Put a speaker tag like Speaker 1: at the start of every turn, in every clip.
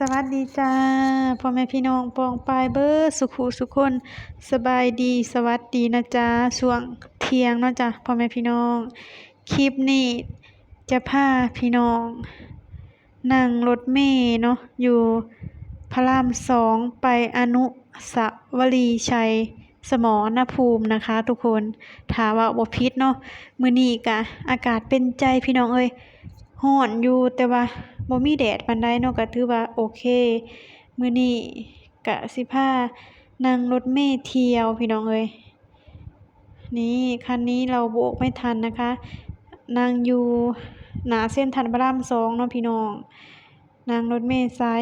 Speaker 1: สวัสดีจ้าพ่อแม่พี่น้องปองปายเบิดสุขุสุขคนสบายดีสวัสดีนะจ๊ะช่วงเที่ยงเนาะจ้ะพ่อแม่พี่น้อง คลิปนี้จะพาพี่น้อง นั่งรถเมล์เนาะอยู่พระรามสองไปอนุสาวรีย์ชัยสมรภูมินะคะ ทุกคนถ้าว่าบ่ผิดเนาะมื้อนี้ก็อากาศเป็นใจพี่น้องเอ้ย ร้อนอยู่แต่ว่าบ่มีแดดปานใดเนาะก็ถือว่าโอเค มื้อนี้ก็สิพานั่งรถเมล์เที่ยวพี่น้องเอ้ยนี่คันนี้เราโบกไม่ทันนะคะนั่งอยู่หนาเส้นทางพระรามสองเนาะพี่น้องนั่งรถเมล์สาย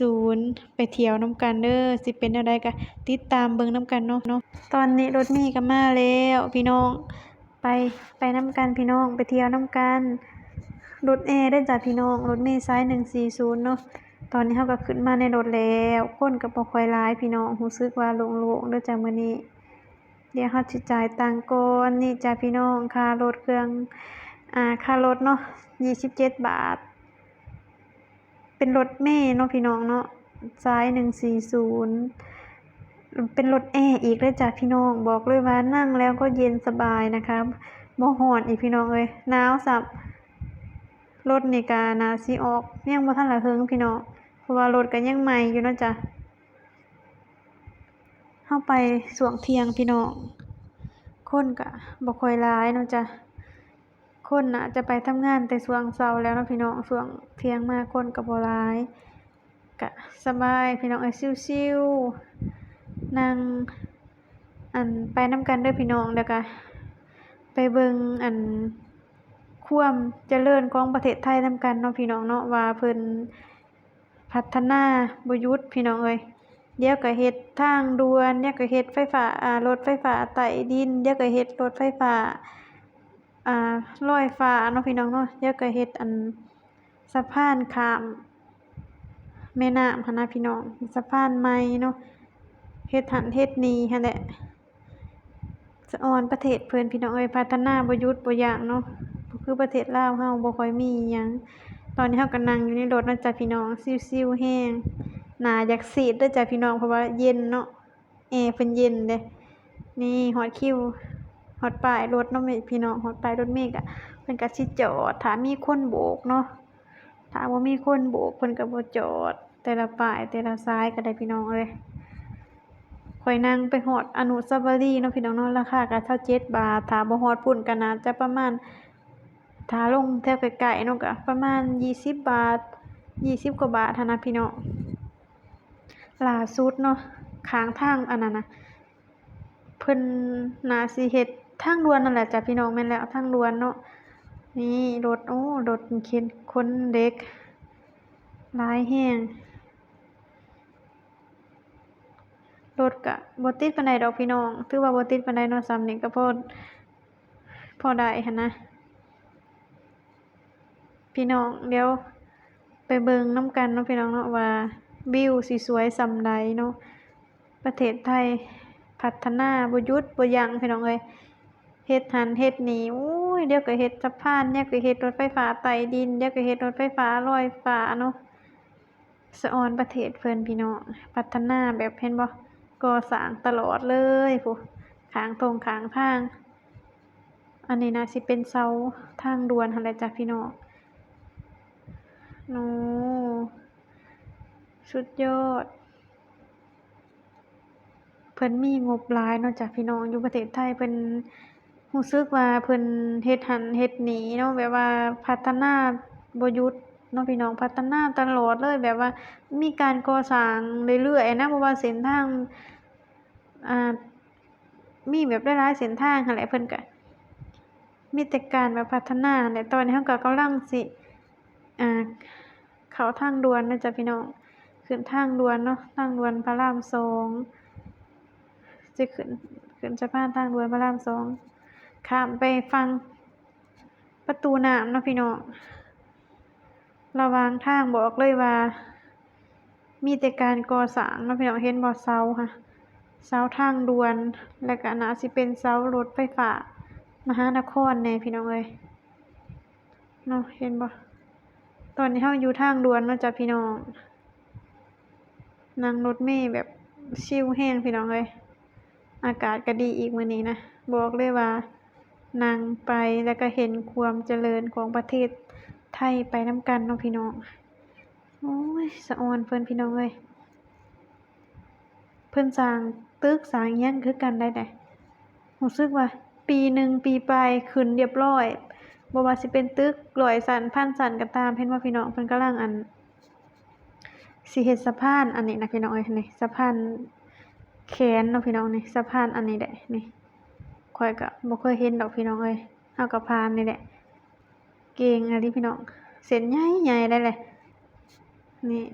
Speaker 1: 140ไปเที่ยวน้ำกันเด้อสิเป็นแนวใดก็ติดตามเบิ่งน้ำกันเนาะเนาะตอนนี้รถเมล์ก็มาแล้วพี่น้อง ไปไปน้ำกันพี่น้องไปเที่ยวน้ำกัน รถแอร์เด้จ้ะพี่น้องรถเมล์สาย140เนาะตอนนี้เราก็ขึ้นมาในรถแล้วคนก็บ่ค่อยหลายพี่น้องรู้สึกว่าลงๆเด้อจ้ะมื้อนี้ เดี๋ยวเราสิจ่ายตังค์ก่อนนี่จ้ะพี่น้องค่ารถเครื่องอ่าค่ารถเนาะ27 บาท เป็นรถเมล์เนาะพี่น้องเนาะสาย140 เป็นรถแอร์อีกเด้จ้ะพี่น้อง บอกเลยว่านั่งแล้วก็เย็นสบายนะคะบ่ร้อนอีกพี่น้องเอ้ยหนาวซับ รถนี่ก็น่าสิออกยังบ่ทันละเฮิงพี่น้องเพราะว่ารถก็ยังใหม่อยู่เนาะจ้ะเราไปช่วงเทียงพี่น้องคนก็บ่ค่อยหลายเนาะจ้ะคนน่ะจะไปทำงานแต่ช่วงเช้าแล้วเนาะพี่น้องช่วงเที่ยงมาคนก็บ่หลายก็สบายพี่น้องเอ้ยชิลๆนั่งอันไปนำกันเด้อพี่น้องแล้วก็ไปเบิ่งอัน ความเจริญของประเทศไทยนำกันเนาะพี่น้องเนาะว่าเพิ่นพัฒนาบ่หยุดพี่น้องเอ้ยเดี๋ยวก็เฮ็ดทางด่วนเดี๋ยวก็เฮ็ดไฟฟ้าอ่ารถไฟฟ้าใต้ดินเดี๋ยวก็เฮ็ดรถไฟฟ้าอ่าลอยฟ้าเนาะพี่น้องเนาะเดี๋ยวก็เฮ็ดอันสะพานข้ามแม่น้ำหันนะพี่น้องสะพานใหม่เนาะเฮ็ดหันเฮ็ดนี่หั้นแหละสะออนประเทศเพิ่อนพี่น้องเอ้ยพัฒนาบ่ยุดบ่ยั้งเนาะ คือประเทศลาวเฮาบ่ค่อยมีอิหยัง ตอนนี้เฮาก็นั่งอยู่ในรถนาะจ้ะพี่น้องชิลๆแรงหนาอยากซีดด้อจ้ะพี่น้องเพราะว่าเย็นเนาะแอร์เพิ่นเย็นเด้นี่ฮอดคิวฮอดป้ายรถเนาะแม่พี่น้องฮอดป้ายรถเมล์ก็เพิ่นก็สิจอดถ้ามีคนโบกเนาะถ้าบ่มีคนโบกเพิ่นก็บ่จอด แต่ละป้ายแต่ละสายก็ได้พี่น้องเอ้ยข้อยนั่งไปฮอดอนุสาวรีย์เนาะพี่น้องเนาะราคาก็27บาทถ้าบ่ฮอดพุ่นก็น่าจะประมาณ ถ้าลงแถวใกลๆเนาะก็ประมาณ 20 บาท 20 กว่าบาทนะพี่น้องล่าสุดเนาะข้างทางอันนั้นนะเพิ่นนาสิเฮ็ดทางด่วนนั่นแหละจ้ะพี่น้องแม่นแล้วทางด่วนเนาะนี่รถโอ้รถเข็นคนเด็กหลายแรงรถก็บ่ติดปานใดดอกพี่น้องถือว่าบ่ติดปานใดเนาะส่ำนี้ก็พอพอได้หันนะ พี่น้องเดี๋ยวไปเบิงน้ำกันเนาะพี่น้องเนาะว่าวิวสิสวยสำใดเนาะประเทศไทยพัฒนาบ่หยุดบ่ยั้งพี่น้องเอ้ยเฮ็ดหันเฮ็ดนี่โอ้ยเดี๋ยวก็เฮ็ดสะพานเดี๋ยวก็เฮ็ดรถไฟฟ้าใต้ดินเดี๋ยวก็เฮ็ดรถไฟฟ้าลอยฟ้าเนาะสะออนประเทศเพิ่นพี่น้องพัฒนาแบบเห็นบ่ก่อสร้างตลอดเลยพู้ข้างทงข้างทาง อันนี้น่าสิเป็นเสาทางด่วนหั่นแหละจ้ะพี่น้อง โอ้สุดยอด เพิ่นมีงบหลายเนาะจ้ะพี่น้องอยู่ประเทศไทยเพิ่นรู้สึกว่าเพิ่นเฮ็ดหันเฮ็ดหนีเนาะแบบว่าพัฒนาบ่หยุดเนาะพี่น้องพัฒนาตลอดเลยแบบว่ามีการก่อสร้างเรื่อยๆนะบ่ว่าเส้นทางอ่ามีแบบหลายๆเส้นทางหั้นแหละเพิ่นก็มีแต่การแบบพัฒนานั่นตอนนี้เราก็กำลังสิอ่า เขาทางด่วนนะจ้ะพี่น้องขึ้นทางด่วนเนาะทางด่วนพระรามสองสิขึ้นขึ้นสะพานทางด่วนพระรามสองข้ามไปฝั่งประตูน้ำเนาะพี่น้องระว่างทางบอกเลยว่า มีแต่การก่อสร้างเนาะพี่น้องเห็นบ่อเสาค่ะเสาทางด่วน แล้วก็น่าสิเป็นเสารถไฟฟ้ามหานครแหน่พี่น้องเอ้ยเนาะเห็นบ่ ตอนนี้เราอยู่ทางด่วนเนาะจ้ะพี่น้องนั่งรถเมล์แบบชิลแรงพี่น้องเอ้ยอากาศก็ดีอีกมื้อนี้นะบอกเลยว่านั่งไปแล้วก็เห็นความเจริญของประเทศไทยไปน้ำกันเนาะพี่น้องโอ้ยสะออนเพิ่นพี่น้องเอ้ยเพิ่นสร้างตึกสร้างยังคือกันได้ไดรู้สึกว่า ปีหนึ่งปีปลายขึ้นเรียบร้อย บ่ว่าสิเป็นตึกร้อยชั้นพันชั้นก็ตามเห็นว่าพี่น้องเพิ่นกำลังอันสิเฮ็ดสะพานอันนี้นะพี่น้องเอ้ยนี่สะพานแขนเนาะพี่น้องนี่สะพานอันนี้แหละนี่ข้อยก็บ่เคยเห็นดอกพี่น้องเอ้ยเฮาก็ผ่านนี่แหละเก่งอะลิพี่น้องเส้นใหญ่ๆได้เลยนี่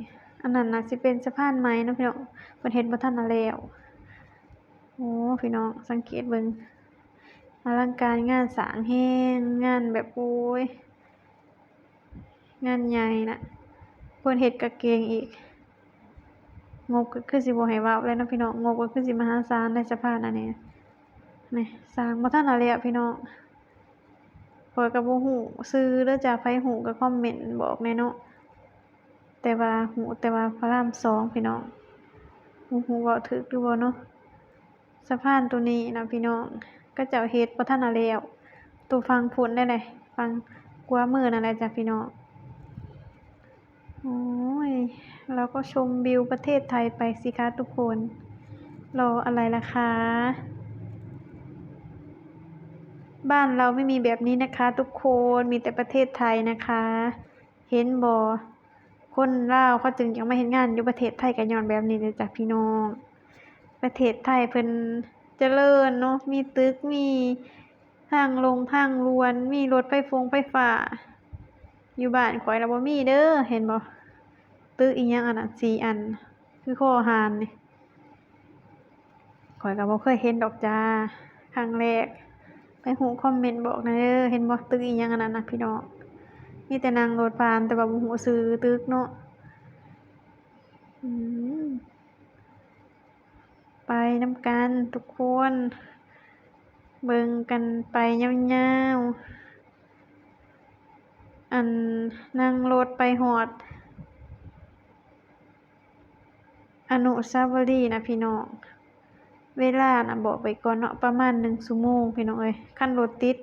Speaker 1: อันนั้นน่ะสิเป็นสะพานไม้เนาะพี่น้องเพิ่นเฮ็ดบ่ทันน่ะแล้วโอ้พี่น้องสังเกตเบิ่ง อลังการงานสางแรงงานแบบโอ้ย งานใหญ่น่ะเพิ่นเฮ็ดก็เกงอีก งบก็คือสิบ่ให้ว้าเลยนะพี่น้องงบก็คือสิมหาศาลได้สะพานอันนี้นี่สร้างบ่ทันน่ะแล้วพี่น้องข้อยก็บ่ฮู้ชื่อเด้อจ้าไผฮู้ก็คอมเมนต์บอกแน่เนาะแต่ว่าฮู้แต่ว่าพระรามสองพี่น้องบ่ฮู้เว้าถูกหรือบ่เนาะสะพานตัวนี้นะพี่น้อง เขาเจ้าเฮ็ดบ่ทันน่ะแล้วตัวฝั่งพุ่นได้เลยฝั่งขวมือนั่นแหละจ้ะพี่น้องโอ้ยเราก็ชมวิวประเทศไทยไปสิคะทุกคน รออะไรล่ะคะ บ้านเราไม่มีแบบนี้นะคะ ทุกคนมีแต่ประเทศไทยนะคะ เห็นบ่คนเล่าเขาจึงยังไมาเฮ็ดงานอยู่ประเทศไทยก็ญ้อนแบบนี้เลยจ้ะพี่น้อง ประเทศไทยเพิ่น เจริญเนาะมีตึกมีทางลงทางลวน มีรถไฟฟงไฟฟ้า อยู่บ้านข้อยน่ะบ่มีเด้อเห็นบ่ตึกอีหยังอันน่ะ4อัน คือคอหานี่ข้อยก็บ่เคยเห็นดอกจ้าครั้งแรก ไปฮู้คอมเมนต์บอกน่อยเด้อเห็นบ่ตึกอีหยังอันนั้นนะพี่น้องมีแต่นั่งรถผ่านแต่ว่าบ่ฮู้ชื่อตึกเนาะอืม ไปน้ำกันทุกคน เบิ่งกันไปยาวๆ อันนั่งรถไปฮอด อนุสาวรีย์นะพี่น้อง เวลาน่ะบอกไว้ก่อนเนาะประมาณ1ชั่วโมงพี่น้องเอ้ยคันรถติด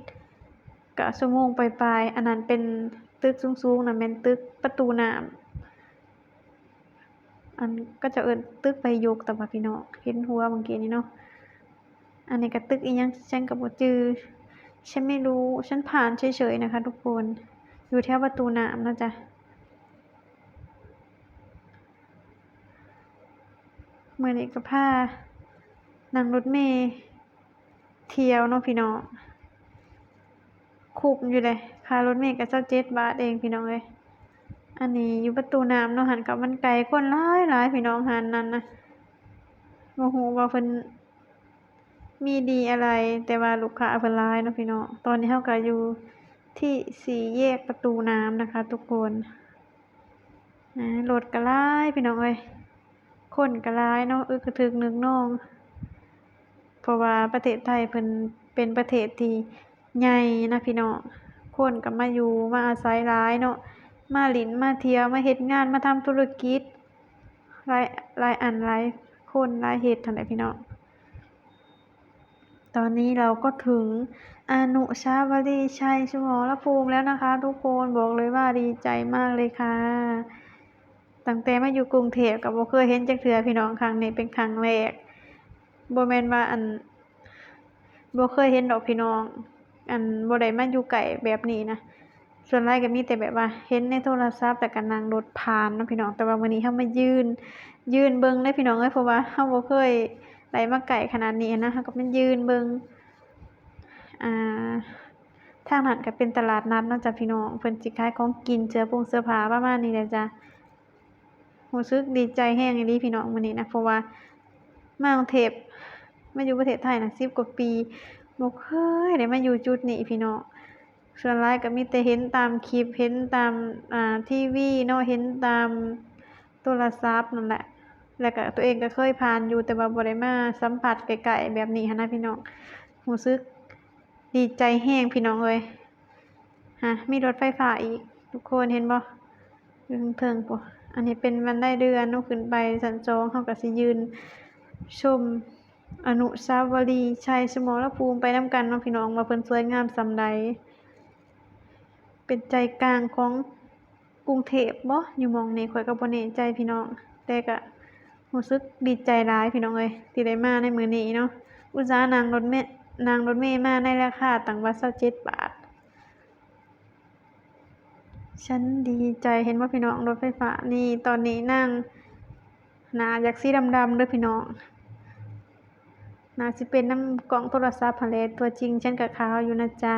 Speaker 1: ก็ชั่วโมงปลายๆอันนั้นเป็นตึกสูงๆนะแม่นตึกประตูน้ำ อันก็จะเอิ้นตึกใบหยกแต่ว่าพี่น้องเห็นหัวเมื่อกี้นี้เนาะอันนี้ก็ตึกอีหยังฉันก็บ่จื้อฉันไม่รู้ฉันผ่านเฉยๆนะคะ ทุกคนอยู่แถวประตูน้ำนะจ๊ะเมื้อนี้ก็พานั่งรถเมล์เที่ยวเนาะพี่น้องคุ้มอยู่เลยค่ารถเมล์ก็27บาทเองพี่น้องเอ้ย อันนี้อยู่ประตูน้ำเนาะหันก็มันไกลคนหลายหลายพี่น้องหันนั้นนะบ่ฮู้ว่าเพิ่นมีดีอะไร แต่ว่าลูกค้าเพิ่นหลายเนาะพี่น้องตอนนี้เราก็อยู่ที่สี่แยกประตูน้ำนะคะ ทุกคนนะรถก็หลายพี่น้องเอ้ยคนก็หลายเนาะอึกกระทึกนึกนองเพราะว่าประเทศไทยเพิ่นเป็นประเทศที่ใหญ่นะพี่น้องคนก็มาอยู่มาอาศัยหลายเนาะ มาหลินมาเที่ยวมาเฮ็ดงานมาทำธุรกิจหลายหลายอันหลายคนหลายเฮ็ดนั่นแหละพี่น้องตอนนี้เราก็ถึงอนุสาวรีย์ชัยสมรภูมิแล้วนะคะ ทุกคนบอกเลยว่าดีใจมากเลยค่ะตั้งแต่มาอยู่กรุงเทพก็บ่เคยเห็นจักเทื่อพี่น้องครั้งนี้เป็นครั้งแรกบ่แมนว่าอันบ่เคยเห็นดอกพี่น้อง อันบ่ได้มาอยู่ใกล้แบบนี้นะ ส่วนหลายก็มีแต่แบบว่าเห็นในโทรศัพท์แล้วก็นั่งรถผ่านนะพี่น้องแต่ว่ามื้อนี้เรามายืน ยืนเบิ่งเลยพี่น้องเอ้ยเพราะว่าเราบ่เคยได้มาไกลขนาดนี้นะเราก็มายืนเบิ่งอ่าทางนั้นก็เป็นตลาดนัดนาะจ้ะพี่น้องเพิ่นสิขายของกินเสื้อผงเสื้อผ้าประมาณนี้แหละจ้ะรู้สึกดีใจแรงอีหลีพี่น้องมื้อนี้นะเพราะว่ามากรุงเทพมาอยู่ประเทศไทยน่ะ10กว่าปีบ่เคยได้มาอยู่จุดนี้พี่น้อง ส่วนหลายก็มีแต่เห็นตามคลิปเห็นตามอ่า TV เนาะเห็นตามโทรศัพท์นั่นแหละแล้วก็ตัวเองก็เคยผ่านอยู่แต่ว่าบ่ได้มาสัมผัสใกล้ๆแบบนี้หั้นนะพี่น้องรู้สึกดีใจแรงพี่น้องเอ้ยฮะมีรถไฟฟ้าอีก ทุกคนเห็นบ่ยู่เทิงๆพู้นอันนี้เป็นบันได้เลื่อนนาะขึ้นไปชั้นสองเราก็สิยืน ชมอนุสาวรีย์ชัยสมรภูมิไปน้ำกันเนาะพี่น้องว่าเพิ่นสวยงามสำใด เป็นใจกลางของกรุงเทพบ่อยู่มองนี้ข้อยก็บ่แน่ใจพี่น้อง แต่ก็รู้สึกดีใจหลายพี่น้องเอ้ยที่ได้มาในมื้อนี้เนาะ อุตสาห์นั่งรถเมนั่งรถเมล์มาในราคาตั้งว่า27บาท ฉันดีใจเห็นบ่าพี่น้องรถไฟฟ้านี่ตอนนี้นั่งหนาอยากสีดำๆเด้อพี่น้องน่าสิเป็นน้ำกล้องโทรศัพท์หั้นแหละตัวจริงฉันก็ขาอยู่นะจ๊ะ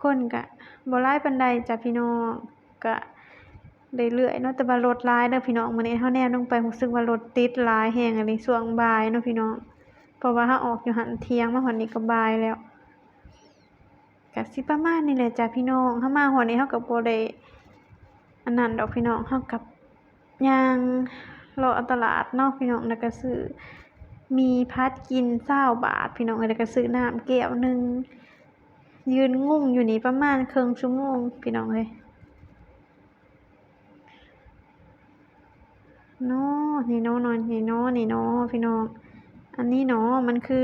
Speaker 1: คนก็ บ่หลายปานใดจ้ะพี่น้องก็เรื่อยๆเนาะแต่ว่ารถหลายเด้อพี่น้องมื้อนี้เราแนมลงไปรู้สึกว่ารถติดหลายแรงอะนี่ช่วงบ่ายเนาะพี่น้องเพราะว่าเราออกอยู่หันเที่ยงมาฮอดนี้ก็บ่ายแล้วก็สิประมาณนี้แหละจ้ะพี่น้องเรามาฮอดนี้เราก็บ่ได้อันนั้นดอกพี่น้องเราก็ย่างเลาะตลาดเนาะพี่น้องแล้วก็ซื้อมี่ผัดกิน20บาทพี่น้องแล้วก็ซื้อน้ำแก้วหนึ่ง ยืนงุ่งอยู่นี่ประมาณครึ่งชั่วโมงพี่น้องเลยน้อนี่น้อนอนนี่น้อนี่น้อพี่น้อง อันนี้น้อมันคือ